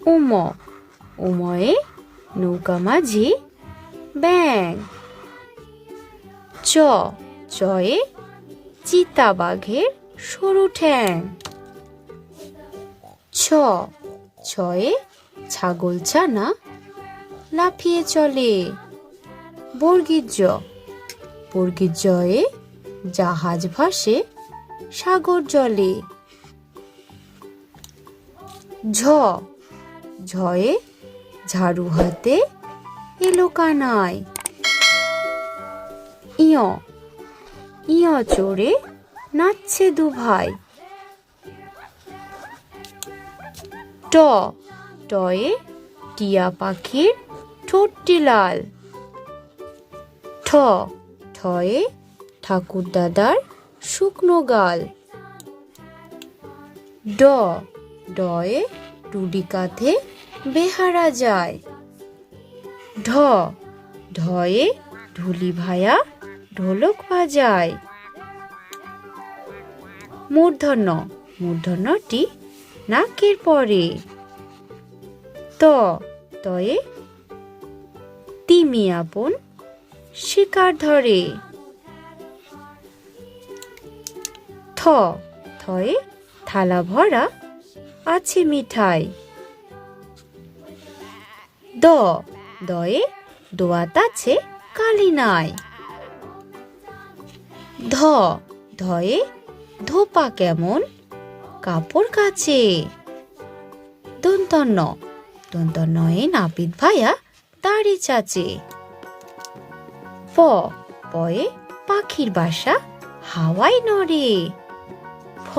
উম উময়ে নৌকা মাঝি ব্যাং চ চয়ে চিতা বাঘের সরু ঠ্যাং ছ ছয়ে ছাগল ছানা লাফিয়ে চলে বর্গীর জ জয়ে জাহাজ ভাসে সাগর জলে ঝ ঝয়ে ঝাড়ু হাতে এলো কানায়। ইয় ইয় চড়ে নাচছে দু ভাই। ট, টয়ে টিয়া পাখির ঠোঁটটি লাল। ঠ, ঠয়ে ঠাকুর দাদার শুকনো গাল। ড, ডয়ে টুডি কাঁধে বেহারা যায়। ঢ, ঢয়ে ঢুলি ভায়া ঢোলক বাজায়। মূর্ধন্য, মূর্ধন্যটি নাকের পরে। ত, তয়ে তিমি আপন শিকার ধরে। থ, থয়ে থালা ভরা আছে মিঠাই। দ, দয়ে দোয়াত আছে কালি নাই। ধ, ধয়ে ধোপা কেমন কাপড় কাচে। দন্তন্য দন্তন্নয়ে নাপিত ভাইয়া দাড়ি চাচে। প পয়ে পাখির বাসা হাওয়ায় নড়ে। ফ